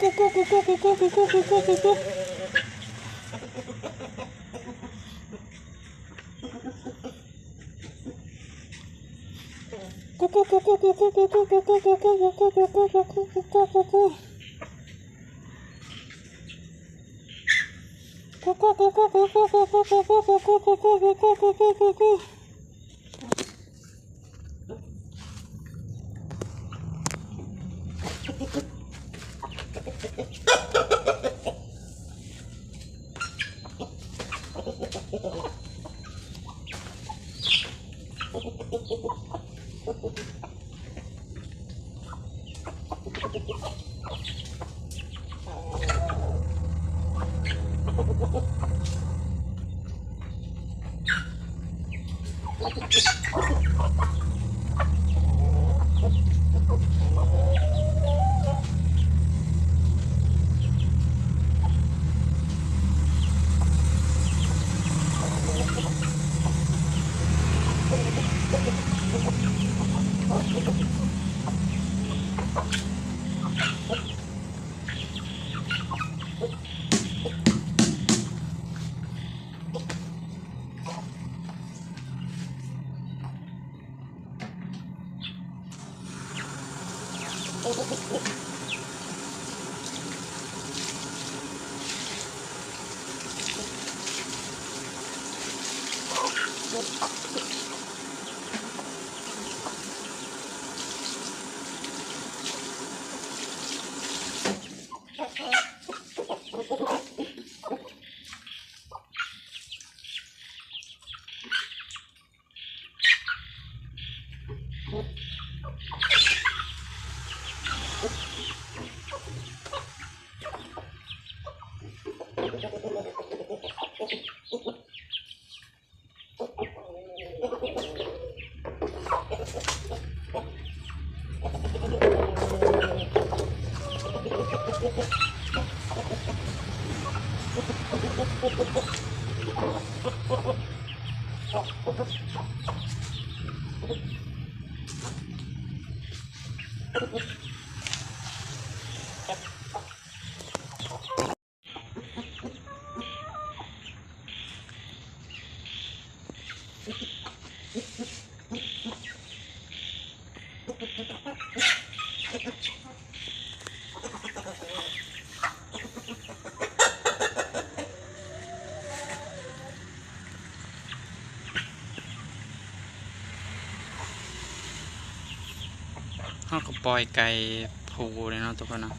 กุ๊กกุ๊กกุ๊กกุ๊กกุ๊กกุ๊กกุ๊กกุ๊กกุ๊กกุ๊กกุ๊กกุ๊กกุ๊กกุ๊ก เขาก็ปล่อยไก่ผูเลยเนาะทุกคนเนาะ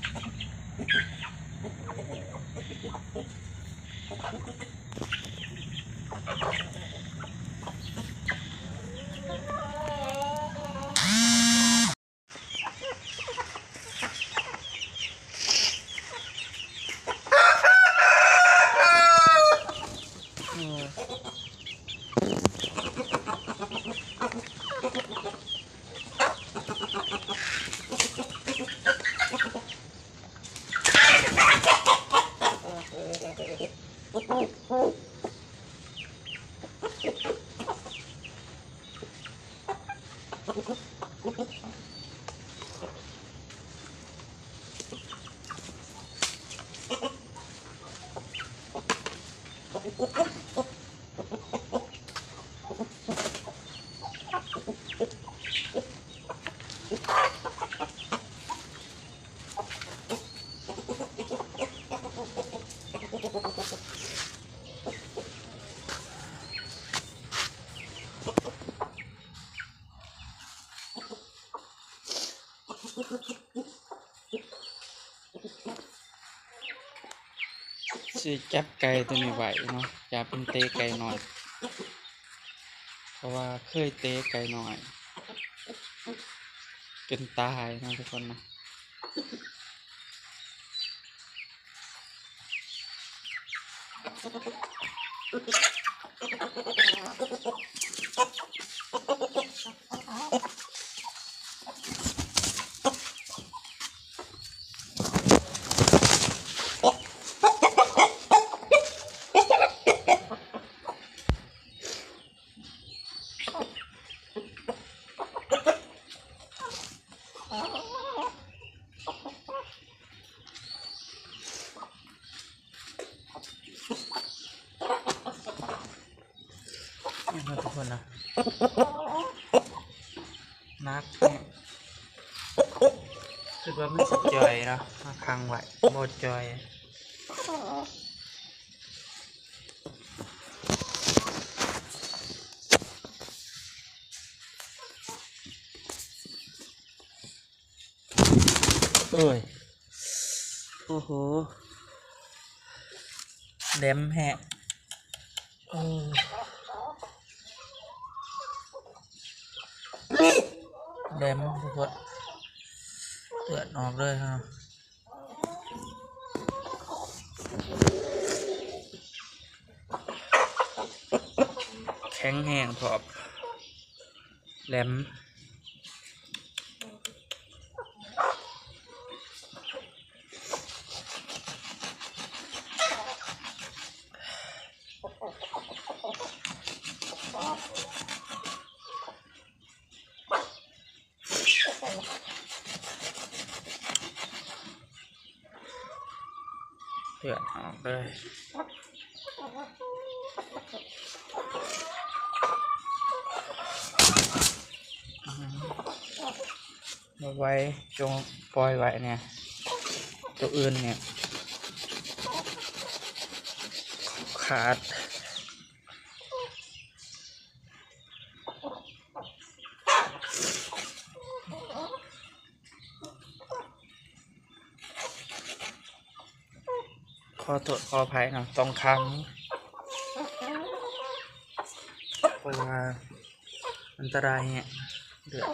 สิจับไก่ตัวนี้ไหวเนาะจับเป็นเตะไก่หน่อย เพราะว่าเคยเตะไก่หน่อยจนตายเนาะทุกคนเนาะเนะทุกคนนะนักเนี่ยคือว่ามันสิจอยเนาะมาค้างไว้บ่จอยเอ้ยโอ้โหแหลมแฮะโอ้ แหลมทุกคนเลือดออกเลยครับแข็งแห้งพอบแหลม ลือดออกเลยมาไว้จงปล่อยไว้เนี่ย ตัวอื่นเนี่ย ขาด ข อโทษขออภัยนะต้องค้ำเพราะว่าอันตรายเนี่ยเดือด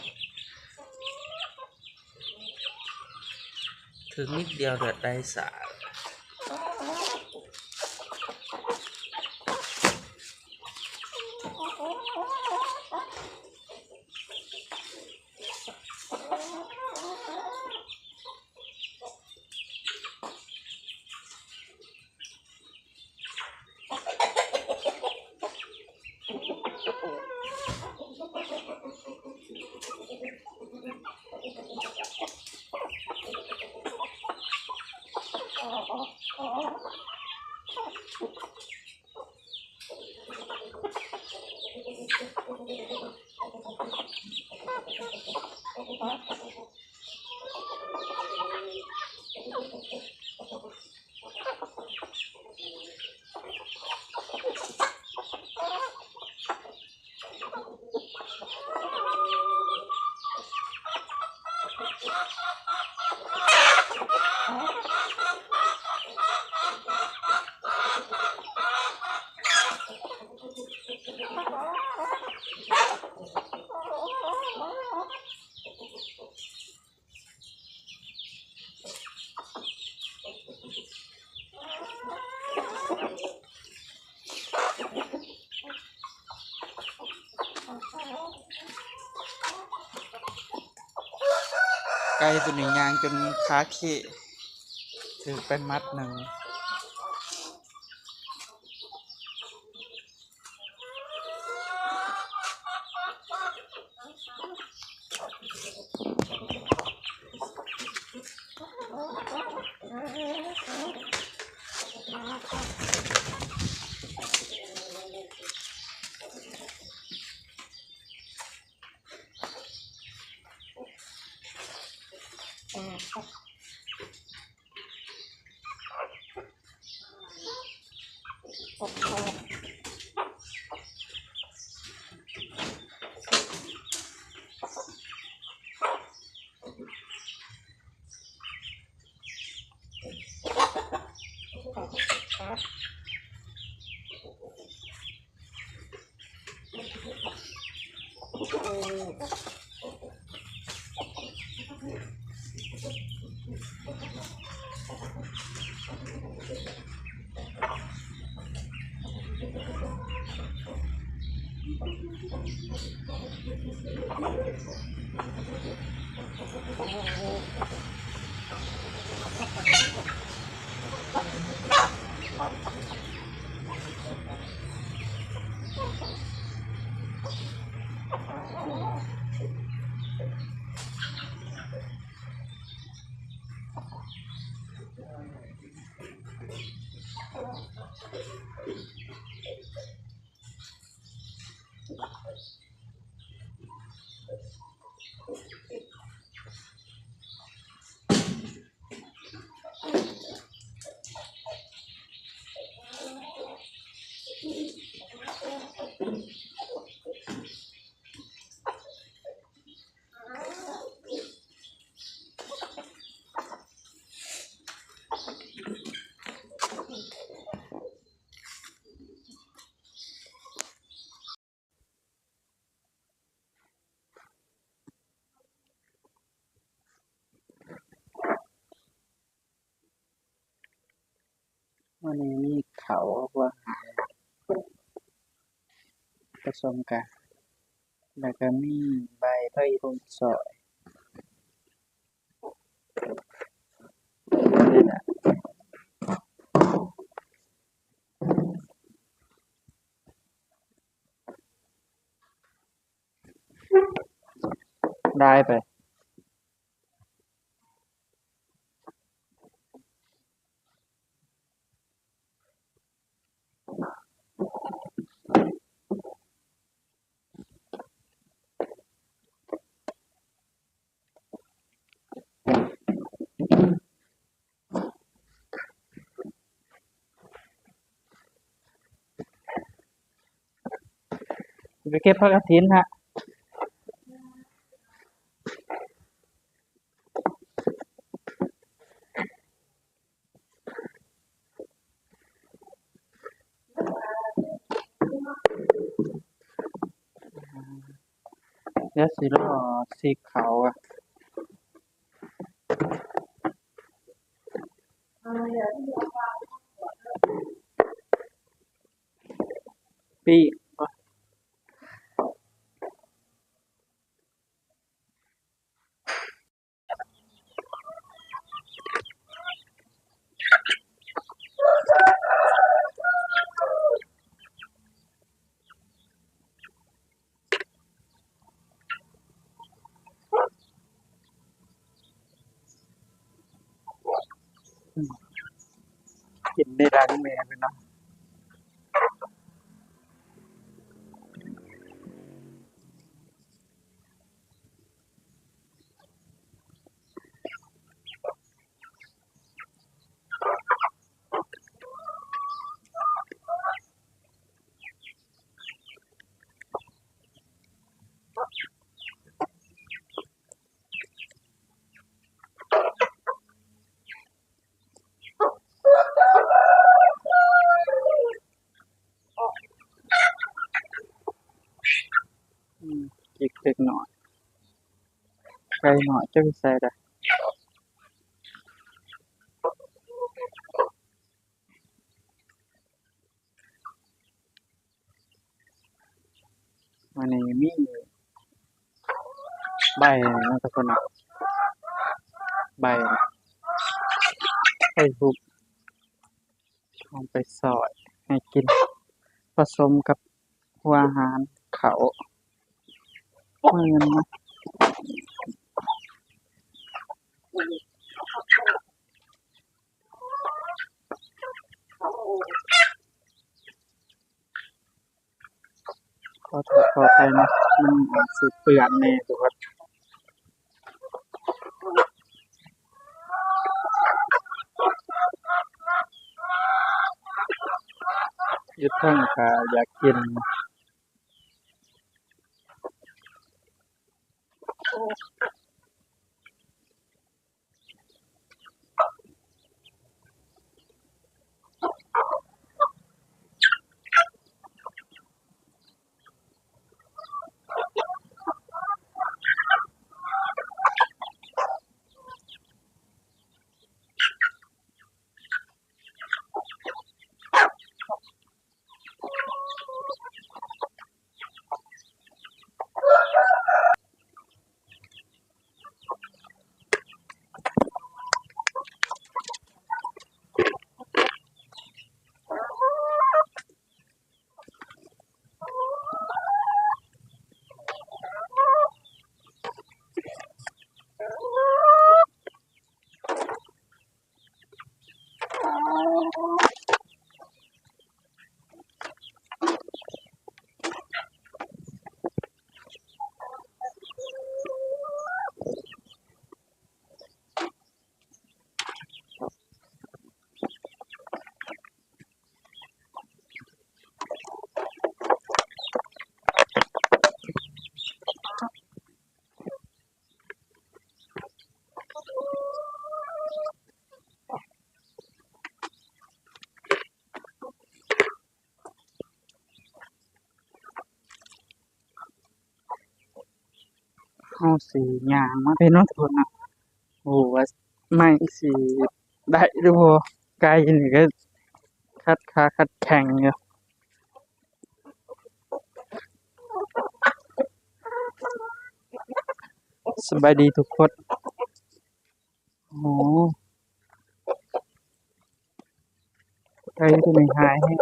ถึงนิดเดียวเดือดได้สาด ไตัวนี้ยางจนขาเขะถือเป็นมัดหนึ่ง Papa. สมกัน แล้วก็มีใบพะอีพงซอยนี่แหละได้ไป ไปเก็บผักกฐินฮะเดี๋ยวสิรอสีขาว อะปีกกินได้ดังแม่ไปเนาะอืมอีกเล็กน้อย ไกลหน่อยจะไปใส่ได้วันนี้มีใบนะทุกคนนะใบไข่ทุบเอาไปซอยให้กิน ผสมกับหัวอาหารเขาเมือนนะ ขอโทษขอไปนะมันอาจสิเปลี่ยนแน่ทุกคนอยึดทั้งกาอยากกิน เฮาสิย่างมาพี่เนาะทุกคนเนาะโอ้ว่าไม่สิได้หรือบ่ไกลนี่ก็คัดขาคัดแข่งอยู่สบายดีทุกคนโอ้ไกลที่ไม่หายให้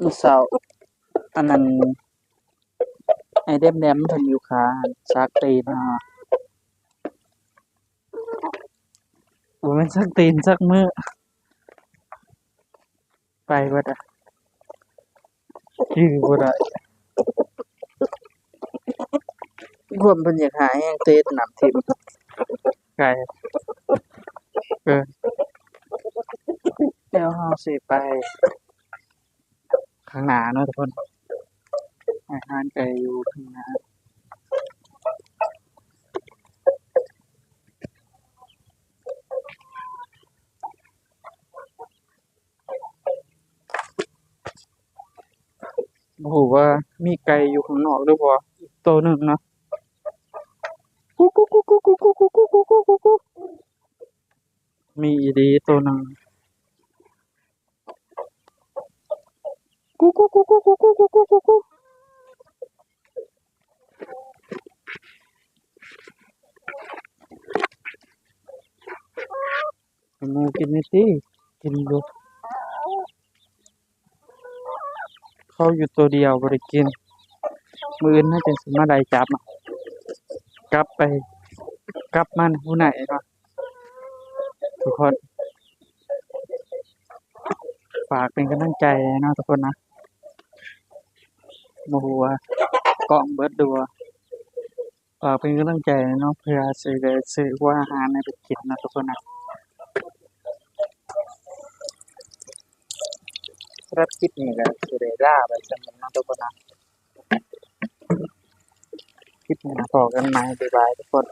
มื้อเช้า อันนั้นไอ้แดมๆมันถึงอยู่ขาซักตีนอ่าบ่แม่นซักตีนซักมื้อไปเบิดอะชื่อบ่ได้ความเพิ่นอยากหาแฮงเตะสนามทิ่มไกลเออเดี๋ยวเฮาสิไป ข้างหน้าเนาะทุกคน อาหารไก่อยู่ข้างหน้าบ่ฮู้ว่ามีไก่อยู่ข้างนอกหรือบ่อีกตัวหนึ่งนะกุ๊กกุ๊กกุ๊กกุ๊กกุ๊กกุ๊กกุ๊กกุ๊กมีอีหลีตัวหนึ่ง ติกินอยู่เขาอยู่ตัวเดียวบ่ได้กิน มืออื่นน่าจะสมาไล่จับกลับไป กลับมาผู้ไหนเนาะทุกคน ฝากเป็นกำลังใจเนาะทุกคนนะบ่ฮู้ว่ากล้องเบิร์ดดูว่าฝากเป็นกำลังใจเนาะเพื่อสิได้ซื้อวอาหารให้ไปกินนะทุกคนนะสำห รับคลิปนี้ก็สิได้ลาไปสำหรับเนาะทุกคนนะคลิปหน้าพอกันใหม่บ๊ายบายทุกคน